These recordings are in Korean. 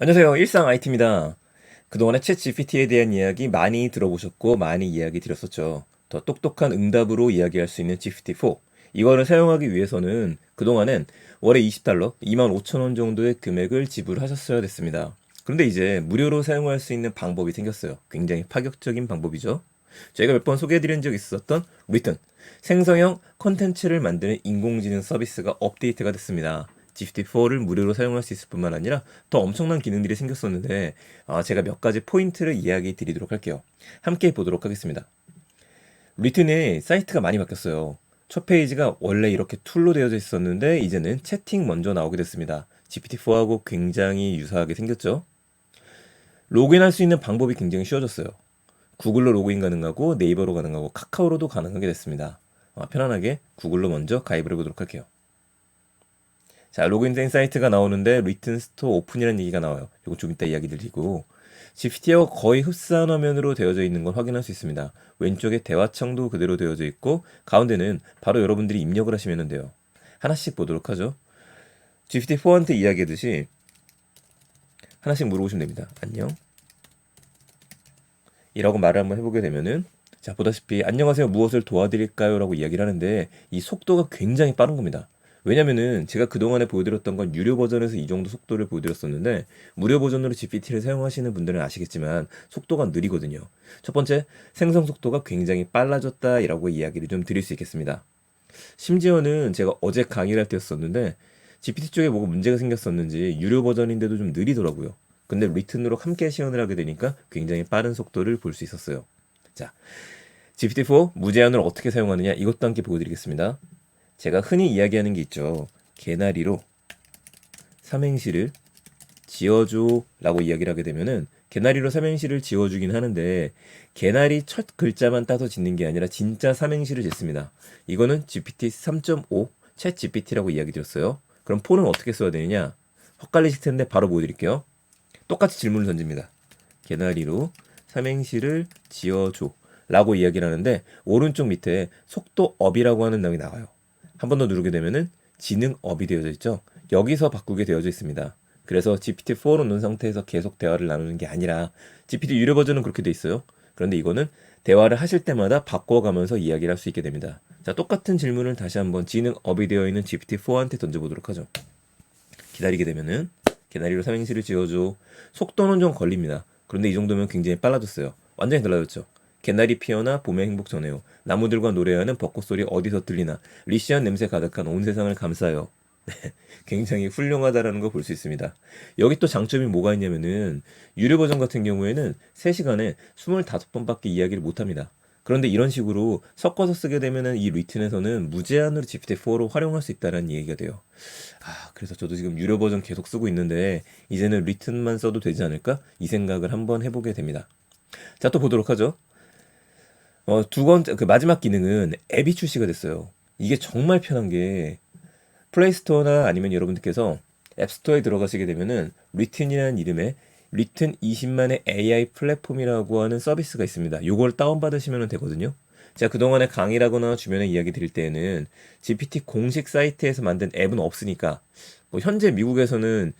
안녕하세요. 일상 IT입니다. 그동안에 챗 GPT에 대한 이야기 많이 들어보셨고 많이 이야기 드렸었죠. 더 똑똑한 응답으로 이야기할 수 있는 GPT-4. 이거를 사용하기 위해서는 그동안엔 월에 20달러, 2만 5천 원 정도의 금액을 지불하셨어야 됐습니다. 그런데 이제 무료로 사용할 수 있는 방법이 생겼어요. 굉장히 파격적인 방법이죠. 저희가 몇 번 소개해드린 적 있었던 리튼, 생성형 컨텐츠를 만드는 인공지능 서비스가 업데이트가 됐습니다. GPT-4를 무료로 사용할 수 있을 뿐만 아니라 더 엄청난 기능들이 생겼었는데 아, 제가 몇 가지 포인트를 이야기 드리도록 할게요. 함께 보도록 하겠습니다. 리튼의 사이트가 많이 바뀌었어요. 첫 페이지가 원래 이렇게 툴로 되어져 있었는데 이제는 채팅 먼저 나오게 됐습니다. GPT-4하고 굉장히 유사하게 생겼죠. 로그인할 수 있는 방법이 굉장히 쉬워졌어요. 구글로 로그인 가능하고 네이버로 가능하고 카카오로도 가능하게 됐습니다. 아, 편안하게 구글로 먼저 가입을 해보도록 할게요. 자, 로그인된 사이트가 나오는데 리튼 스토어 오픈이라는 얘기가 나와요. 이거 좀 이따 이야기 드리고 GPT하고 거의 흡사한 화면으로 되어져 있는 걸 확인할 수 있습니다. 왼쪽에 대화창도 그대로 되어져 있고 가운데는 바로 여러분들이 입력을 하시면 돼요. 하나씩 보도록 하죠. GPT-4한테 이야기하듯이 하나씩 물어보시면 됩니다. 안녕. 이라고 말을 한번 해보게 되면은 자 보다시피 안녕하세요 무엇을 도와드릴까요? 라고 이야기를 하는데 이 속도가 굉장히 빠른 겁니다. 왜냐면은 제가 그동안에 보여드렸던 건 유료 버전에서 이 정도 속도를 보여드렸었는데 무료 버전으로 GPT를 사용하시는 분들은 아시겠지만 속도가 느리거든요. 첫 번째 생성 속도가 굉장히 빨라졌다라고 이야기를 좀 드릴 수 있겠습니다. 심지어는 제가 어제 강의를 할 때였었는데 GPT 쪽에 뭐가 문제가 생겼었는지 유료 버전인데도 좀 느리더라고요. 근데 리튼으로 함께 시연을 하게 되니까 굉장히 빠른 속도를 볼 수 있었어요. 자, GPT-4 무제한을 어떻게 사용하느냐 이것도 함께 보여드리겠습니다. 제가 흔히 이야기하는 게 있죠. 개나리로 삼행시를 지어줘 라고 이야기를 하게 되면은 개나리로 삼행시를 지어주긴 하는데 개나리 첫 글자만 따서 짓는 게 아니라 진짜 삼행시를 짓습니다. 이거는 GPT 3.5 챗 GPT라고 이야기 드렸어요. 그럼 폰은 어떻게 써야 되느냐? 헛갈리실 텐데 바로 보여드릴게요. 똑같이 질문을 던집니다. 개나리로 삼행시를 지어줘 라고 이야기를 하는데 오른쪽 밑에 속도 업이라고 하는 낭이 나와요. 한 번 더 누르게 되면은 지능 업이 되어져 있죠. 여기서 바꾸게 되어져 있습니다. 그래서 GPT-4로 놓은 상태에서 계속 대화를 나누는 게 아니라 GPT 유료 버전은 그렇게 돼 있어요. 그런데 이거는 대화를 하실 때마다 바꿔가면서 이야기를 할 수 있게 됩니다. 자, 똑같은 질문을 다시 한번 지능 업이 되어 있는 GPT-4한테 던져보도록 하죠. 기다리게 되면은 개나리로 삼행시를 지어줘. 속도는 좀 걸립니다. 그런데 이 정도면 굉장히 빨라졌어요. 완전히 달라졌죠. 개나리 피어나 봄의 행복 전해요. 나무들과 노래하는 벚꽃 소리 어디서 들리나. 리시한 냄새 가득한 온 세상을 감싸요. 네, 굉장히 훌륭하다라는 거볼수 있습니다. 여기 또 장점이 뭐가 있냐면은 유료 버전 같은 경우에는 3시간에 25번밖에 이야기를 못 합니다. 그런데 이런 식으로 섞어서 쓰게 되면은 이 리튼에서는 무제한으로 GPT-4로 활용할 수 있다는 얘기가 돼요. 아, 그래서 저도 지금 유료 버전 계속 쓰고 있는데 이제는 리튼만 써도 되지 않을까? 이 생각을 한번 해보게 됩니다. 자, 또 보도록 하죠. 어, 두 번째, 그 마지막 기능은 앱이 출시가 됐어요. 이게 정말 편한 게 플레이스토어나 아니면 여러분들께서 앱스토어에 들어가시게 되면은 리튼이라는 이름의 리튼 20만의 AI 플랫폼이라고 하는 서비스가 있습니다. 요걸 다운받으시면 되거든요. 제가 그동안에 강의라거나 주변에 이야기 드릴 때에는 GPT 공식 사이트에서 만든 앱은 없으니까 뭐 현재 미국에서는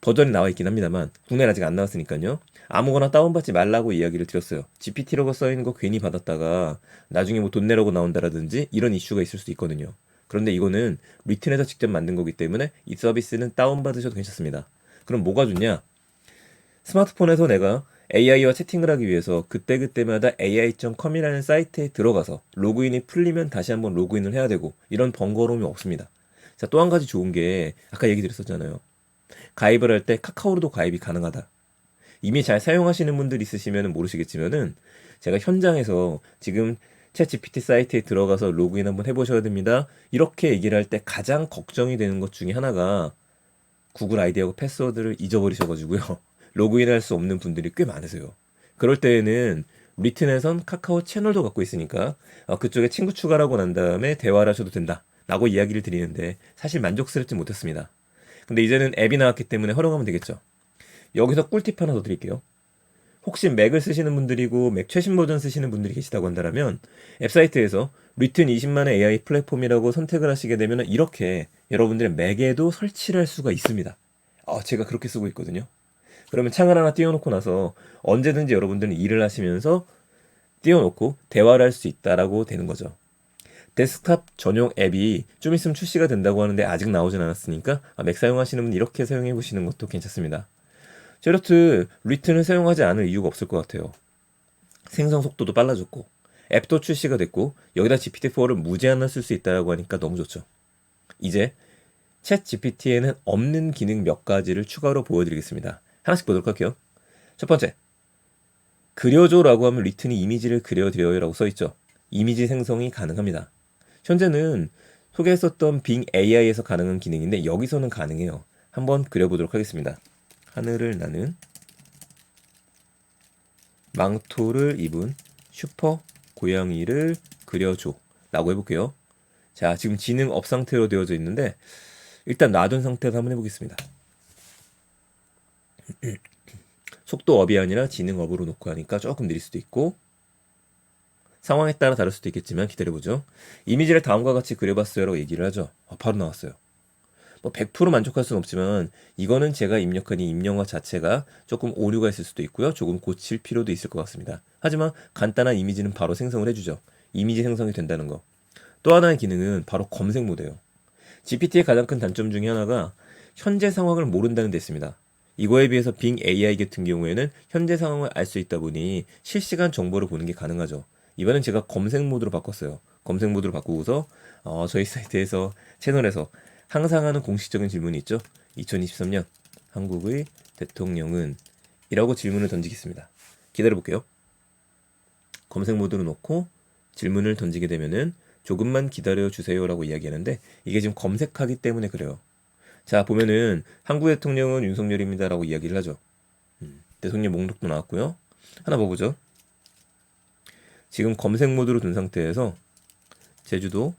버전이 나와 있긴 합니다만 국내는 아직 안 나왔으니까요. 아무거나 다운받지 말라고 이야기를 드렸어요. GPT라고 써 있는 거 괜히 받았다가 나중에 뭐 돈 내라고 나온다라든지 이런 이슈가 있을 수도 있거든요. 그런데 이거는 리튼에서 직접 만든 거기 때문에 이 서비스는 다운받으셔도 괜찮습니다. 그럼 뭐가 좋냐? 스마트폰에서 내가 AI와 채팅을 하기 위해서 그때그때마다 ai.com이라는 사이트에 들어가서 로그인이 풀리면 다시 한번 로그인을 해야 되고 이런 번거로움이 없습니다. 자, 또 한 가지 좋은 게 아까 얘기 드렸었잖아요. 가입을 할 때 카카오로도 가입이 가능하다. 이미 잘 사용하시는 분들 있으시면 모르시겠지만은 제가 현장에서 지금 챗 GPT 사이트에 들어가서 로그인 한번 해보셔야 됩니다. 이렇게 얘기를 할 때 가장 걱정이 되는 것 중에 하나가 구글 아이디하고 패스워드를 잊어버리셔가지고요. 로그인할 수 없는 분들이 꽤 많으세요. 그럴 때에는 리튼에선 카카오 채널도 갖고 있으니까 어, 그쪽에 친구 추가라고 난 다음에 대화를 하셔도 된다. 라고 이야기를 드리는데 사실 만족스럽지 못했습니다. 근데 이제는 앱이 나왔기 때문에 활용하면 되겠죠. 여기서 꿀팁 하나 더 드릴게요. 혹시 맥을 쓰시는 분들이고 맥 최신 버전 쓰시는 분들이 계시다고 한다면 앱 사이트에서 리튼 20만의 AI 플랫폼이라고 선택을 하시게 되면 이렇게 여러분들의 맥에도 설치를 할 수가 있습니다. 어, 제가 그렇게 쓰고 있거든요. 그러면 창을 하나 띄워놓고 나서 언제든지 여러분들은 일을 하시면서 띄워놓고 대화를 할 수 있다라고 되는 거죠. 데스크탑 전용 앱이 좀 있으면 출시가 된다고 하는데 아직 나오진 않았으니까 아, 맥 사용하시는 분 이렇게 사용해 보시는 것도 괜찮습니다. 자, 이렇듯 리튼을 사용하지 않을 이유가 없을 것 같아요. 생성 속도도 빨라졌고 앱도 출시가 됐고 여기다 GPT-4를 무제한으로 쓸 수 있다고 하니까 너무 좋죠. 이제 챗 GPT에는 없는 기능 몇 가지를 추가로 보여드리겠습니다. 하나씩 보도록 할게요. 첫 번째, 그려줘라고 하면 리튼이 이미지를 그려드려요라고 써있죠. 이미지 생성이 가능합니다. 현재는 소개했었던 빙 AI에서 가능한 기능인데 여기서는 가능해요. 한번 그려보도록 하겠습니다. 하늘을 나는 망토를 입은 슈퍼 고양이를 그려줘 라고 해볼게요. 자, 지금 지능 업 상태로 되어져 있는데 일단 놔둔 상태에서 한번 해보겠습니다. 속도 업이 아니라 지능 업으로 놓고 하니까 조금 느릴 수도 있고 상황에 따라 다를 수도 있겠지만 기다려보죠. 이미지를 다음과 같이 그려봤어요라고 얘기를 하죠. 아, 바로 나왔어요. 뭐 100% 만족할 수는 없지만 이거는 제가 입력한 이 입력화 자체가 조금 오류가 있을 수도 있고요. 조금 고칠 필요도 있을 것 같습니다. 하지만 간단한 이미지는 바로 생성을 해주죠. 이미지 생성이 된다는 거. 또 하나의 기능은 바로 검색 모드예요. GPT의 가장 큰 단점 중에 하나가 현재 상황을 모른다는 데 있습니다. 이거에 비해서 빙 AI 같은 경우에는 현재 상황을 알 수 있다 보니 실시간 정보를 보는 게 가능하죠. 이번엔 제가 검색 모드로 바꿨어요. 검색 모드로 바꾸고서 어, 저희 사이트에서 채널에서 항상 하는 공식적인 질문이 있죠. 2023년 한국의 대통령은 이라고 질문을 던지겠습니다. 기다려 볼게요. 검색 모드로 놓고 질문을 던지게 되면은 조금만 기다려 주세요라고 이야기하는데 이게 지금 검색하기 때문에 그래요. 자 보면은 한국 대통령은 윤석열입니다라고 이야기를 하죠. 음, 대통령 목록도 나왔고요. 하나 봐보죠. 지금 검색 모드로 둔 상태에서 제주도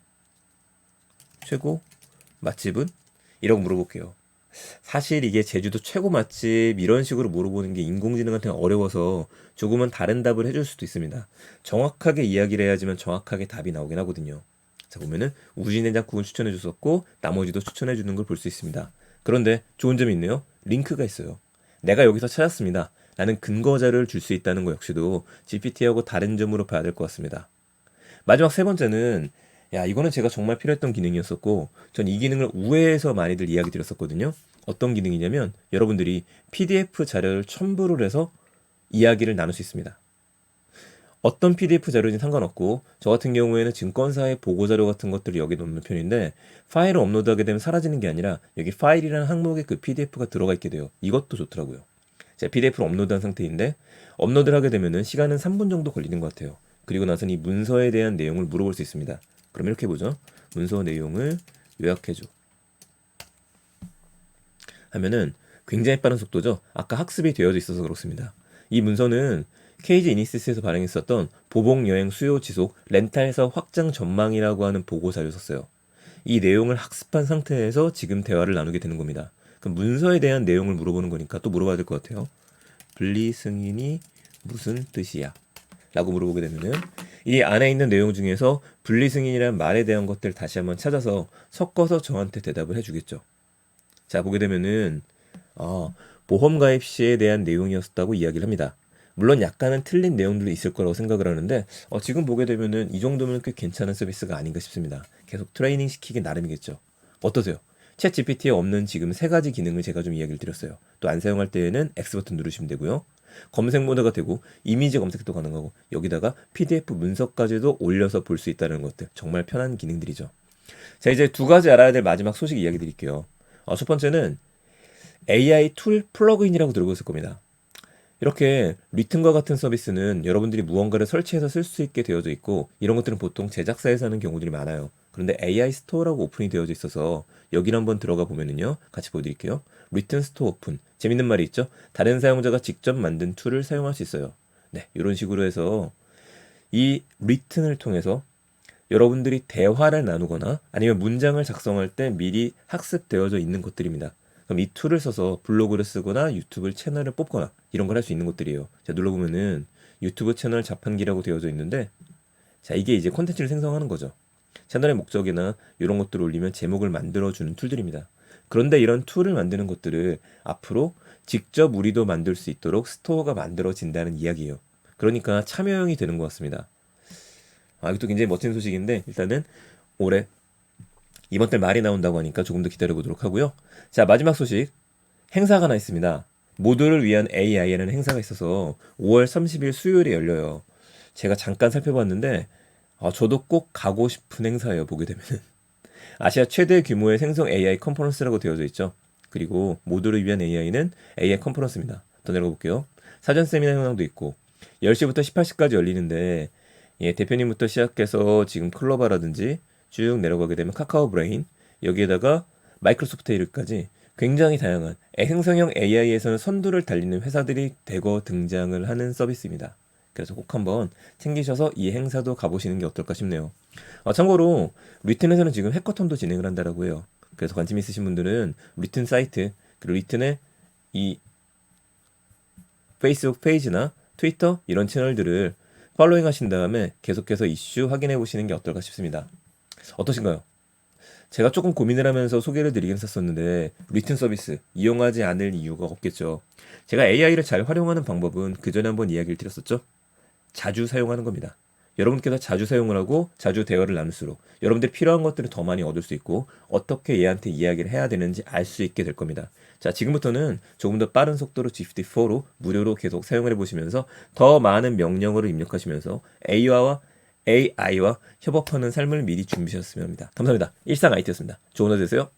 최고 맛집은? 이라고 물어볼게요. 사실 이게 제주도 최고 맛집 이런 식으로 물어보는 게 인공지능한테는 어려워서 조금은 다른 답을 해줄 수도 있습니다. 정확하게 이야기를 해야지만 정확하게 답이 나오긴 하거든요. 자 보면은 우진해장국은 추천해 줬었고 나머지도 추천해 주는 걸 볼 수 있습니다. 그런데 좋은 점이 있네요. 링크가 있어요. 내가 여기서 찾았습니다. 라는 근거 자료를 줄 수 있다는 거 역시도 GPT하고 다른 점으로 봐야 될 것 같습니다. 마지막 세 번째는 야 이거는 제가 정말 필요했던 기능이었었고 전 이 기능을 우회해서 많이들 이야기 드렸었거든요. 어떤 기능이냐면 여러분들이 PDF 자료를 첨부를 해서 이야기를 나눌 수 있습니다. 어떤 PDF 자료인지 상관없고 저 같은 경우에는 증권사의 보고 자료 같은 것들을 여기 넣는 편인데 파일을 업로드하게 되면 사라지는 게 아니라 여기 파일이라는 항목에 그 PDF가 들어가 있게 돼요. 이것도 좋더라고요. 제가 PDF를 업로드한 상태인데 업로드를 하게 되면은 시간은 3분 정도 걸리는 것 같아요. 그리고 나서는 이 문서에 대한 내용을 물어볼 수 있습니다. 그럼 이렇게 보죠. 문서 내용을 요약해줘. 하면은 굉장히 빠른 속도죠. 아까 학습이 되어져 있어서 그렇습니다. 이 문서는 KG 이니시스에서 발행했었던 보복 여행 수요 지속 렌탈에서 확장 전망이라고 하는 보고 자료였어요. 이 내용을 학습한 상태에서 지금 대화를 나누게 되는 겁니다. 그럼 문서에 대한 내용을 물어보는 거니까 또 물어봐야 될 것 같아요. 분리 승인이 무슨 뜻이야? 라고 물어보게 되면은 이 안에 있는 내용 중에서 분리 승인이라는 말에 대한 것들 다시 한번 찾아서 섞어서 저한테 대답을 해주겠죠. 자 보게 되면은 어, 보험 가입 시에 대한 내용이었다고 이야기를 합니다. 물론 약간은 틀린 내용들도 있을 거라고 생각을 하는데 어, 지금 보게 되면은 이 정도면 꽤 괜찮은 서비스가 아닌가 싶습니다. 계속 트레이닝 시키기 나름이겠죠. 어떠세요? 챗 GPT에 없는 지금 세 가지 기능을 제가 좀 이야기를 드렸어요. 또 안 사용할 때에는 X 버튼 누르시면 되고요. 검색 모드가 되고 이미지 검색도 가능하고 여기다가 PDF 문서까지도 올려서 볼 수 있다는 것들 정말 편한 기능들이죠. 자 이제 두 가지 알아야 될 마지막 소식 이야기 드릴게요. 어, 첫 번째는 AI 툴 플러그인이라고 들어보셨을 겁니다. 이렇게 리튼과 같은 서비스는 여러분들이 무언가를 설치해서 쓸 수 있게 되어져 있고 이런 것들은 보통 제작사에서 하는 경우들이 많아요. 그런데 AI 스토어라고 오픈이 되어져 있어서 여기를 한번 들어가 보면은요. 같이 보여드릴게요. 리튼 스토어 오픈. 재밌는 말이 있죠. 다른 사용자가 직접 만든 툴을 사용할 수 있어요. 네, 이런 식으로 해서 이 리튼을 통해서 여러분들이 대화를 나누거나 아니면 문장을 작성할 때 미리 학습되어져 있는 것들입니다. 그럼 이 툴을 써서 블로그를 쓰거나 유튜브 채널을 뽑거나 이런 걸 할 수 있는 것들이에요. 자, 눌러보면은 유튜브 채널 자판기라고 되어져 있는데 자, 이게 이제 콘텐츠를 생성하는 거죠. 채널의 목적이나 이런 것들을 올리면 제목을 만들어주는 툴들입니다. 그런데 이런 툴을 만드는 것들을 앞으로 직접 우리도 만들 수 있도록 스토어가 만들어진다는 이야기예요. 그러니까 참여형이 되는 것 같습니다. 아, 이것도 굉장히 멋진 소식인데 일단은 올해 이번 달 말이 나온다고 하니까 조금 더 기다려 보도록 하고요. 자, 마지막 소식. 행사가 하나 있습니다. 모두를 위한 AI라는 행사가 있어서 5월 30일 수요일에 열려요. 제가 잠깐 살펴봤는데 아, 저도 꼭 가고 싶은 행사예요. 보게 되면은. 아시아 최대 규모의 생성 AI 컨퍼런스라고 되어져 있죠. 그리고 모두를 위한 AI는 AI 컨퍼런스입니다. 더 내려가 볼게요. 사전 세미나 현황도 있고 10시부터 18시까지 열리는데 예, 대표님부터 시작해서 지금 클로바라든지 쭉 내려가게 되면 카카오 브레인 여기에다가 마이크로소프트 일까지 굉장히 다양한 생성형 AI에서는 선두를 달리는 회사들이 대거 등장을 하는 서비스입니다. 그래서 꼭 한번 챙기셔서 이 행사도 가보시는 게 어떨까 싶네요. 아, 참고로 리튼에서는 지금 해커톤도 진행을 한다라고 해요. 그래서 관심 있으신 분들은 리튼 사이트 그리고 리튼의 이 페이스북 페이지나 트위터 이런 채널들을 팔로잉 하신 다음에 계속해서 이슈 확인해 보시는 게 어떨까 싶습니다. 어떠신가요? 제가 조금 고민을 하면서 소개를 드리긴 했었는데 리튼 서비스 이용하지 않을 이유가 없겠죠. 제가 AI를 잘 활용하는 방법은 그 전에 한번 이야기를 드렸었죠. 자주 사용하는 겁니다. 여러분께서 자주 사용을 하고 자주 대화를 나눌수록 여러분들 필요한 것들을 더 많이 얻을 수 있고 어떻게 얘한테 이야기를 해야 되는지 알 수 있게 될 겁니다. 자, 지금부터는 조금 더 빠른 속도로 GPT-4로 무료로 계속 사용을 해보시면서 더 많은 명령어를 입력하시면서 AI와 AI와 협업하는 삶을 미리 준비하셨으면 합니다. 감사합니다. 일상 IT였습니다. 좋은 하루 되세요.